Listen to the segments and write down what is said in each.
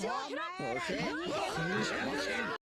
หม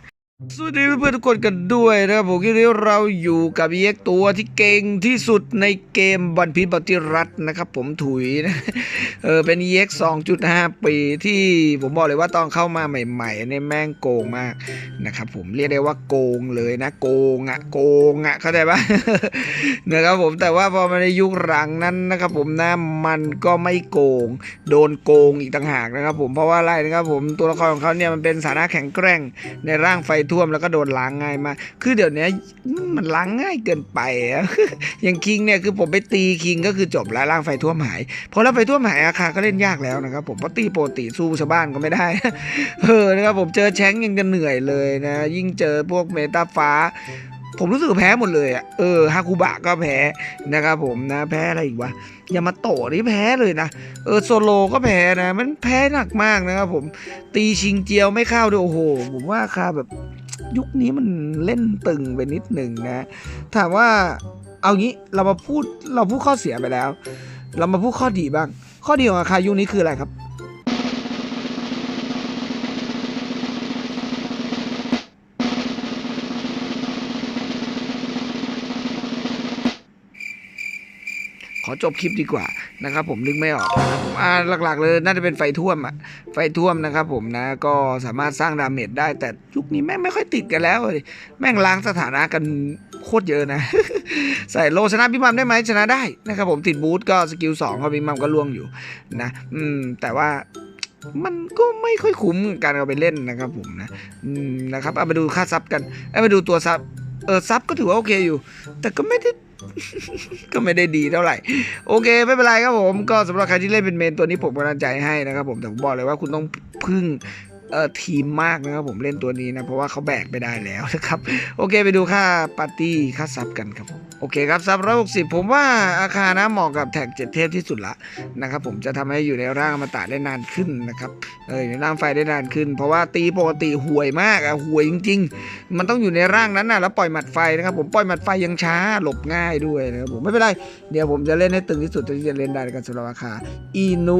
สวัสดีเพื่อนๆทุกคนกันด้วยนะครับผมที่นี้เราอยู่กับเอ็กตัวที่เก่งที่สุดในเกมบันพีบัติรัตนะครับ ผมถุยนะเออเป็น EX 2.5 ปีที่ผมบอกเลยว่าตอนเข้ามาใหม่ๆในแม่งโกงมากนะครับผมเรียกได้ว่าโกงเลยนะโกงอะโกงอะเข้าใจปะนะครับผมแต่ว่าพอมาในยุคหลังนั้นนะครับผมนะมันก็ไม่โกง โดนโกงอีกต่างหากนะครับ ผมเพราะว่าอะไรนะครับผมตัวละครของเขาเนี่ยมันเป็นสานะแข็งแกร่งในร่างไฟท่วมแล้วก็โดนล้างง่ายมาก คือเดี๋ยวนี้มันล้างง่ายเกินไปอะอย่างคิงเนี่ยคือผมไปตีคิงก็คือจบแล้วร่างไฟท่วมหายพอร่างไฟท่วมหายอาคาก็เล่นยากแล้วนะครับผมเพราะตีโปรติสู้ชาวบ้านก็ไม่ได้เออนะครับผมเจอแชงยังจะเหนื่อยเลยนะ ยิ่งเจอพวกเมตาฟ้าผมรู้สึกแพ้หมดเลยอะ เออ ฮาคุบะก็แพ้นะครับผมนะ แพ้อะไรอีกวะ ยามาโตะนี่แพ้เลยนะ เออ โซโลก็แพ้นะ มันแพ้หนักมากนะครับผม ตีชิงเจียวไม่เข้าด้วยโอ้โห ผมว่าคาแบบ ยุคนี้มันเล่นตึงไปนิดหนึ่งนะถามว่าเอางี้เรามาพูดเราพูดข้อเสียไปแล้ว เรามาพูดข้อดีบ้าง ข้อดีของอาคายุคนี้คืออะไรครับ อจบคลิปดีกว่านะครับผมนึกไม่ออกนะครับผมอ่าหลักๆ เลยน่าจะเป็นไฟท่วมอะไฟท่วมนะครับผมนะก็สามารถสร้างดาเมจได้ แต่ยุคนี้แม่งไม่ค่อยติดกันแล้วเลยแม่งล้างสถานะกันโคตรเยอะนะ ใส่โลชนะพี่มัมได้ไหมชนะได้นะครับผมติดบูทก็สกิลสองพี่มัมก็ล่วงอยู่นะอืมแต่ว่ามันก็ไม่ค่อยคุ้มกับการเอาไปเล่นนะครับผมนะอืมนะครับเอาไปดูค่าซับกันเอาไปดูตัวซับเออซับก็ถือว่าโอเคอยู่ แต่ก็ไม่ได้ ก็ไม่ได้ดีเท่าไหร่ โอเค ไม่เป็นไรครับผม ก็สำหรับใครที่เล่นเป็นเมนตัวนี้ผมกำลังใจให้นะครับผมแต่ผมบอกเลยว่าคุณต้องพึ่ง เอ่อทีมมากนะครับผมเล่นตัวนี้นะ เพราะว่าเขาแบกไม่ได้แล้วนะครับ โอเคไปดูค่าปาร์ตี้ค่าซับกันครับผมโอเคครับซับร้อยหกสิบผมว่าอาคารนะเหมาะกับแท็กเจ็ดเทพที่สุดละนะครับผมจะทำให้อยู่ในร่างอมตะได้นานขึ้นนะครับเอออยู่ในร่างไฟได้นานขึ้น เพราะว่าตีปกติห่วยมากอะห่วยจริง ๆ มันต้องอยู่ในร่างนั้นนะแล้วปล่อยหมัดไฟนะครับผมปล่อยหมัดไฟยังช้าหลบง่ายด้วยนะครับผมไม่เป็นไรเดี๋ยวผมจะเล่นให้ตึงที่สุดที่จะเล่นได้กันสำหรับราคาอีนุ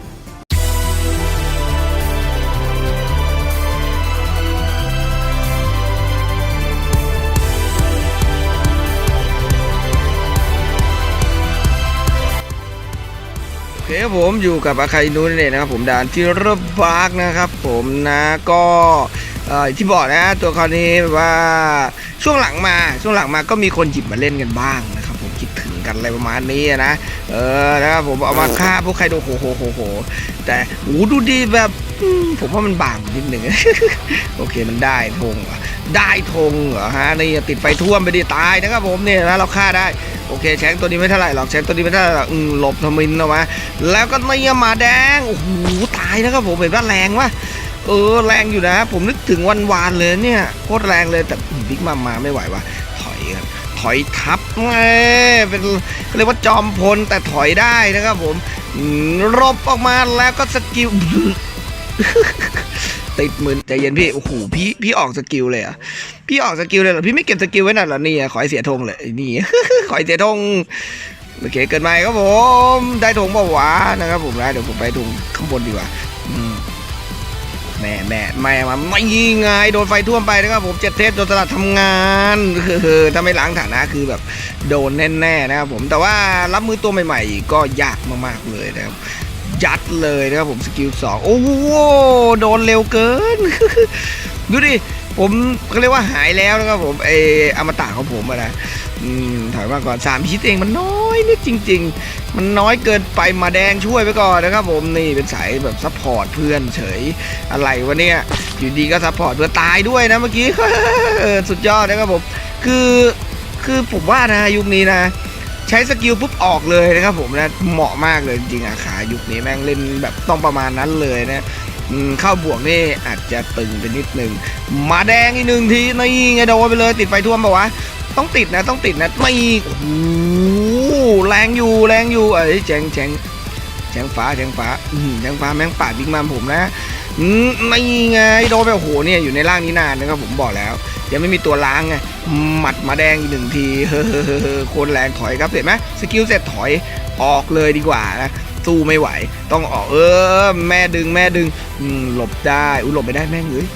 เคครับผมอยู่กับอาคาอินุนนเองนะครับผมด่านที่ระบากนะครับ ผมนะก็ที่บอกนะตัวเขาวนี้ว่าช่วงหลังมาช่วงหลังมาก็มีคนหยิบมาเล่นกันบ้างนะครับผมคิดถึงกันอะไรประมาณนี้นะเออนะครับผมเอามาฆ่าพวกใครโดโหโหโหโหแต่โอ้ดูดีแบบผมว่ามันบางนิดหนึ่งโอเคมันได้ธงได้ธงเหรอฮะนี่ติดไฟท่วมไปดิตายนะครับผมเนี่ยนะเราฆ่าได้ โอเคแชงตัวนี้ไม่เท่าไหร่หรอกแชงตัวนี้ไม่เท่าไหร่หรอกอืมหลบทมินออกมาแล้วก็เนี่ยมาแดงโอ้โหตายนะครับผมเห็นว่าแรงวะเออแรงอยู่นะผมนึกถึงวันวานเลยเนี่ยโคตรแรงเลยแต่บิ๊กมามาไม่ไหววะถอยกันถอยทับแหมเป็นเรียกว่าจอมพลแต่ถอยได้นะครับผมอืมรบออกมาแล้วก็สกิล ติดมือใจเย็นพี่โอ้โหพี่พี่ออกสกิลเลยอะพี่ออกสกิลเลยเหรอพี่ไม่เก็บสกิลไว้น่ะเหรอนี่อะขอให้เสียธงเลยนี่ ขอให้เสียธงโอเคเกินไปครับผมได้ธงบ่าวะนะครับผมนะเดี๋ยวผมไปธงข้างบนดีกว่าแม่แม่แม่มาไม่ยิงไงโดนไฟท่วมไปนะครับผมเจ็ดเทปโดนตลาดทำงานคือถ้าไม่ล้างฐานะคือแบบโดนแน่ๆนะครับผมแต่ว่ารับมือตัวใหม่ ๆ ก็ยากมากๆเลยนะครับ ยัดเลยนะครับผมสกิลสองโอ้โหโดนเร็วเกิน ดูดิ ผมก็เรียกว่าหายแล้วนะครับผมไออมตะของผมอะนะถอยมาก่อนสามฮิตเองมันน้อยนิดจริง ๆ มันน้อยเกินไปมาแดงช่วยไปก่อนนะครับผมนี่เป็นสายแบบซัพพอร์ตเพื่อนเฉยอะไรวะเนี่ยอยู่ดีก็ซัพพอร์ตเพื่อตายด้วยนะเมื่อกี้สุดยอดนะครับผมคือคือผมว่านะยุคนี้นะ ใช้สกิลปุ๊บออกเลยนะครับผมนะเหมาะมากเลยจริงๆอะขายุคนี้แม่งเล่นแบบต้องประมาณนั้นเลยนะเข้าบวกนี่อาจจะตึงไปนิดนึงมาแดงอีกหนึ่งทีนี่ไงโดนไปเลยติดไฟท่วมปะวะต้องติดนะต้องติดนะไม่โอ้โหแรงอยู่แรงอยู่เอ้ยแจงแจงแจงฟ้าแจงฟ้าแจงฟ้าแม่งปาดบิ๊กมามผมนะไม่ไงโดนไปโอ้โหเนี่ยอยู่ในร่างนี้นานนะครับผมบอกแล้ว ยังไม่มีตัวล้างไงหมัดมาแดงอีกหนึ่งทีเฮ้อโคนแรงถอยครับเห็นไหมสกิลเสร็จถอยออกเลยดีกว่านะสู้ไม่ไหว ต้องออกเออแม่ดึงแม่ดึงหลบได้อุ้หลบไม่ได้แม่งเลย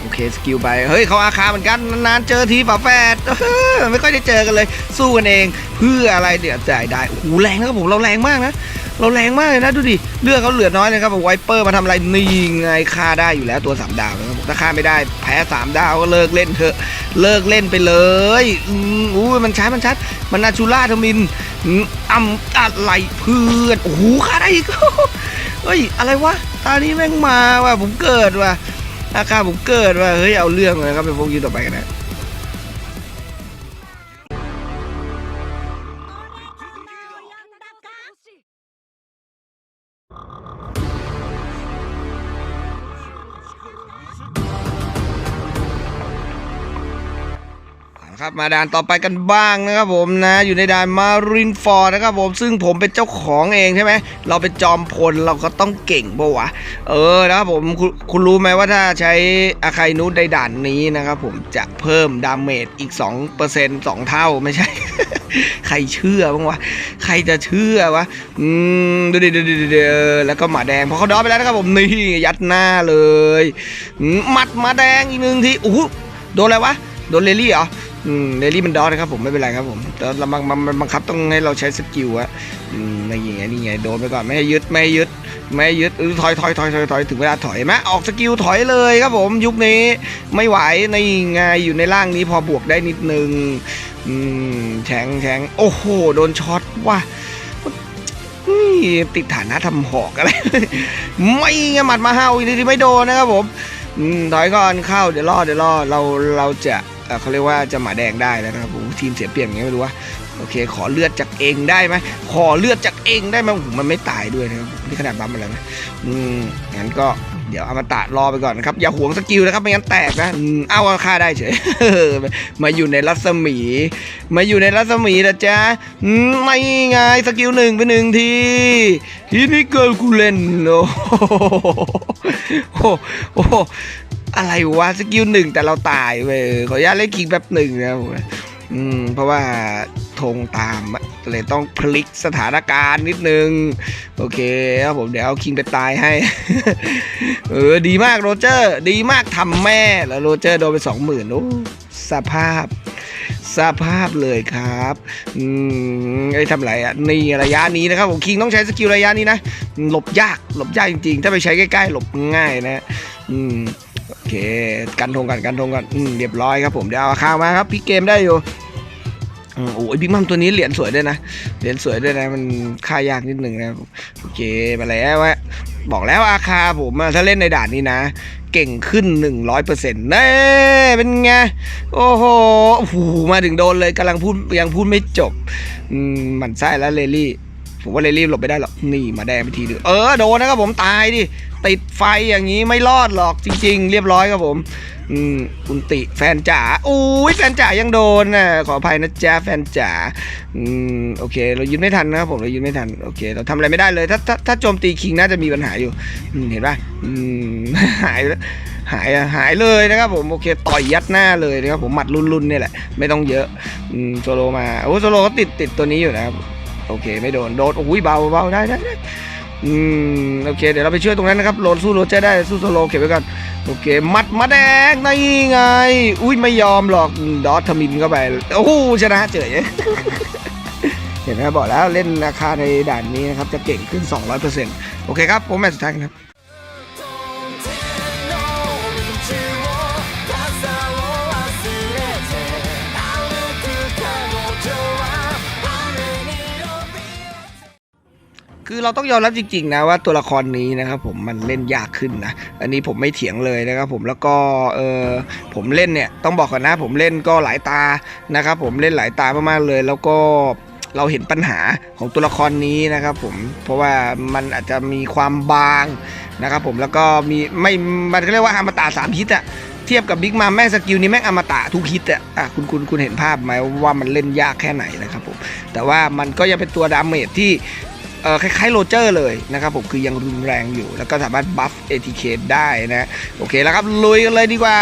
โอเคสกิลไปเฮ้ยเขาอาคาเหมือนกันนานๆเจอทีฝาแฝดเออไม่ค่อยได้เจอกันเลย สู้กันเองเพื่ออะไรเดี๋ยวจ่ายได้โอ้โหแรงนะครับผมเราแรงมากนะ เราแรงมากเลยนะดูดิเลือดเขาเหลือน้อยนะครับไวเปอร์มาทำอะไรนี่ไงฆ่าได้อยู่แล้วตัวสามดาวนะครับถ้าฆ่าไม่ได้แพ้สามดาวก็เลิกเล่นเถอะเลิกเล่นไปเลยอืมอู้มันชัดมันชัด มันนาชูล่าทมินอืมอ่ำอะไรเพื่อนโอ้โหฆ่าได้อีกเฮ้ยอะไรวะตานี้แม่งมาว่ะผมเกิดว่ะอาคาผมเกิดว่ะเฮ้ยเอาเรื่องเลยครับไปพวกยืนต่อไปกันนะ มาด่านต่อไปกันบ้างนะครับผมนะอยู่ในด่านมารินฟอร์นะครับผมซึ่งผมเป็นเจ้าของเองใช่ไหมเราเป็นจอมพลเราก็ต้องเก่งปะวะเออนะครับผมคุณคุณรู้ไหมว่าถ้าใช้อาคายนุในด่านนี้นะครับผมจะเพิ่มดาเมจอีก 2% 2 เท่าไม่ใช่ ใครเชื่อบ้างวะใครจะเชื่อวะอืมดูดิดูดิดูดิเอแล้วก็หมาแดงพอเขาดอปไปแล้วนะครับผมนี่ยัดหน้าเลยมหมัดหมาแดงอีกหนึ่งทีโอ้โหโดนอะไรวะโดนเลลี่เหรอ อืมเดลี่มันดอสนะครับผมไม่เป็นไรครับผมแต่เราบังมันมันบังคับต้องให้เราใช้สกิลอะอืมไม่ยิงไงนี่ไงโดนไปก่อนไม่ให้ยึดไม่ให้ยึดไม่ให้ยึดเออถอยถอยถอยถอยถอยถึงเวลาถอยไหมออกสกิลถอยเลยครับผมยุคนี้ไม่ไหวในไงอยู่ในร่างนี้พอบวกได้นิดนึงอืมแฉงแฉงโอ้โหโดนช็อตว่ะนี่ติดฐานะทำหอกอะไร ไม่งหมัดมาเฮาอีกทีไม่โดนนะครับผมอืมถอยก่อนเข้าเดี๋ยวรอเดี๋ยวรอเราเราจะ เขาเรียกว่าจะหมาแดงได้แล้วนะครับผมทีมเสียเปรียบอย่างเงี้ยไม่รู้ว่าโอเค ขอเลือดจากเองได้ไหมขอเลือดจากเองได้ไหมโอ้โหมันไม่ตายด้วยนะครับนี่ขนาดบัมมาแล้วนะอืมงั้นก็เดี๋ยวอมตะรอไปก่อนนะครับ อย่าหวงสกิลนะครับไม่งั้นแตกนะเอาฆ่าได้เฉยมาอยู่ในรัศมี มาอยู่ในรัศมีนะจ๊ะไม่ไงสกิลหนึ่งไปหนึ่งทีทีนี้เกิร์ลกูเล่นโอ้โห อะไรวะสกิลหนึ่งแต่เราตายเว้ยขออนุญาตเล่นคิงแบบหนึ่งนะผมอืมเพราะว่าธงตามอะเลยต้องพลิกสถานการณ์นิดนึง โอเคครับผมเดี๋ยวเอาคิงไปตายให้ เออ ดีมากโรเจอร์ ดีมากทำแม่แล้วโรเจอร์โดนไปสองหมื่นโอ้สภาพสภาพเลยครับอืมไอ้ทำไรอะนี่ระยะนี้นะครับผมคิงต้องใช้สกิลระยะนี้นะหลบยากหลบยากจริงๆ ถ้าไปใช้ใกล้ๆหลบง่ายนะ อืมโอ เค กันธงกันกันธงกันอืมเรียบร้อยครับผมเดี๋ยวเอาข้าวมาครับพี่เกมได้อยู่อืมโอ้ยบิ๊กมัมตัวนี้เหรียญสวยด้วยนะ เหรียญสวยด้วยนะ มันค่ายากนิดหนึ่งนะโอเคมาแล้ววะบอกแล้วอาคาผมถ้าเล่นในด่านนี้นะ เก่งขึ้น 100%เน่เป็นไง โอ้โหโอ้โหมาถึงโดนเลยกำลังพูดยังพูดไม่จบ อืมมันไส้แล้วเลลี่ ผมว่าเลยรีบหลบไปได้หรอกนี่มาแดงไปทีเดียเออโดนนะครับผมตายดิติดไฟอย่างนี้ไม่รอดหรอกจริง ๆ เรียบร้อยครับผมอืมคุณติแฟนจ๋าอุ้ยแฟนจ๋ายังโดนนะขออภัยนะจ๊ะแฟนจ๋าอืมโอเค เรายืนไม่ทันนะครับผมเรายืนไม่ทันโอเค เราทำอะไรไม่ได้เลยถ้าถ้าถ้าโจมตีคิงน่าจะมีปัญหาอยู่เห็นป่ะอืมหายแล้วหายอะหายเลยนะครับผมโอเคต่อยยัดหน้าเลยนะครับผมหมัดรุ่นๆเนี่ยแหละไม่ต้องเยอะอืมโซโลมาโอ้โซโลก็ติดติดตัวนี้อยู่นะครับ โอเค ไม่โดน โดนโอ้ยเบาเบาได้ได้อืมโอเค เดี๋ยวเราไปช่วยตรงนั้นนะครับโลนสู้โรเจอร์ได้สู้โซโลเก็บไว้ก่อนโอเค มัดมาแดงนี่ไง อุ้ยไม่ยอมหรอกดอททมินเข้าไปโอ้โหชนะเจ๋ยเห็นไหมบอกแล้วเล่นราคาในด่านนี้นะครับ จะเก่งขึ้น 200%โอเคครับ ผมแมตช์สุดท้ายครับ คือเราต้องยอมรับจริง ๆ นะว่าตัวละครนี้นะครับผมมันเล่นยากขึ้นนะอันนี้ผมไม่เถียงเลยนะครับผมแล้วก็เออผมเล่นเนี่ยต้องบอกก่อนนะผมเล่นก็หลายตานะครับผมเล่นหลายตามากๆเลย แล้วก็เราเห็นปัญหาของตัวละครนี้นะครับผมเพราะว่ามันอาจจะมีความบางนะครับผมแล้วก็มีไม่มันก็เรียกว่าอมตะสามฮิตอะเทียบกับบิ๊กมาแม่สกิลนี้แม่งอมตะทุกฮิตอะอะคุณคุณคุณเห็นภาพไหมว่ามันเล่นยากแค่ไหนนะครับผมแต่ว่ามันก็ยังเป็นตัวดาเมจที่ คล้ายๆโรเจอร์เลยนะครับผมคือยังรุนแรงอยู่ แล้วก็สามารถบัฟ ATK ได้นะ โอเคแล้วครับ ลุยกันเลยดีกว่า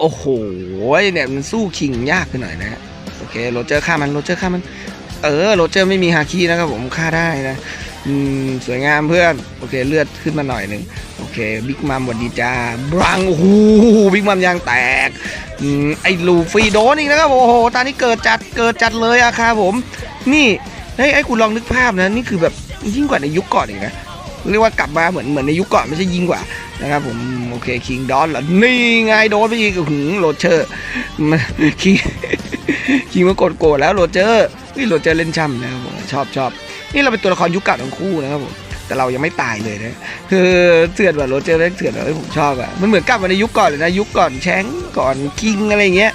โอ้โหเนี่ยมันสู้คิงยากไปหน่อยนะฮะโอเคโรเจอร์ฆ่ามันโรเจอร์ฆ่ามัน เออโรเจอร์ไม่มีฮาคินะครับผมฆ่าได้นะอืมสวยงามเพื่อนโอเคเลือดขึ้นมาหน่อยหนึ่งโอเคบิ๊กมัมสวัสดีจ้าบรังโอ้โหบิ๊กมัมยางแตกอืมไอ้ลูฟี่โดนอีกนะครับโอ้โหตอนนี้เกิดจัดเกิดจัดเลยอะครับผม นี่เฮ้ยไอ้คุณลองนึกภาพนะนี่คือแบบยิ่งกว่าในยุคก่อนอีกนะ เรียกว่ากลับมาเหมือนเหมือนในยุคก่อนไม่ใช่ยิงกว่านะครับผมโอเคคิงดอนเหรอนี่ไงโดนไปอีกหึงโรเจอร์คิงคิงมากดโกรธแล้วโรเจอร์นี่โรเจอร์เล่นช่ำนะครับผมชอบชอบนี่เราเป็นตัวละครยุคเก่าทั้งคู่นะครับผมแต่เรายังไม่ตายเลยนะคือเถื่อนแบบโรเจอร์เล่นเถื่อนแบบผมชอบอะมันเหมือนกลับมาในยุคก่อนเลยนะยุคก่อนแชงก่อนคิงอะไรเงี้ย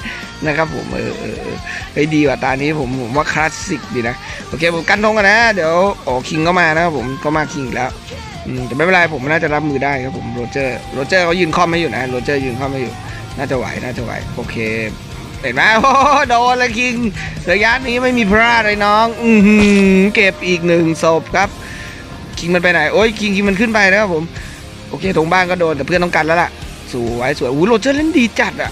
นะครับผมเออเออเอดีกว่าตานี้ผมผมว่าคลาสสิกดีนะโอเคผมกันทงกันนะ เดี๋ยวโอ้คิงก็มานะครับผมก็มาคิงอีกแล้ว แต่ไม่เป็นไรผมน่าจะรับมือได้ครับผมโรเจอร์โรเจอร์เขายืนคอมไม่อยู่นะโรเจอร์ยืนคอมไม่อยู่ น่าจะไหวน่าจะไหวโอเคเห็นไหมโอ้โดนเลยคิงระยะนี้ไม่มีพลาดเลยน้อง อืเก็บอีกหนึ่งศพครับ คิงมันไปไหนโอ้ยคิงคิงมันขึ้นไปนะครับผม โอเคตรงบ้านก็โดนแต่เพื่อนต้องกันแล้วล่ะสวยสวยอู้โรเจอร์เล่นดีจัดอะ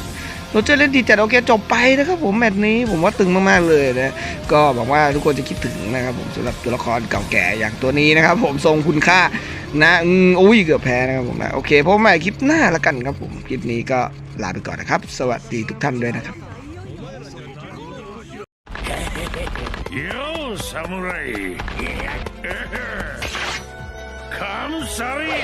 โรเจอร์เล่นดีจัดโอเคจบไปนะครับผมแมตช์นี้ผมว่าตึงมากๆเลยนะก็หวังว่าทุกคนจะคิดถึงนะครับผมสำหรับตัวละครเก่าแก่อย่างตัวนี้นะครับผมทรงคุณค่า นะอุ้ยเกือบแพ้นะครับผมนะโอเคพบใหม่คลิปหน้าแล้วกันครับผมคลิปนี้ก็ลาไปก่อนนะครับ สวัสดีทุกท่านด้วยนะครับโยซามูไรคำสารี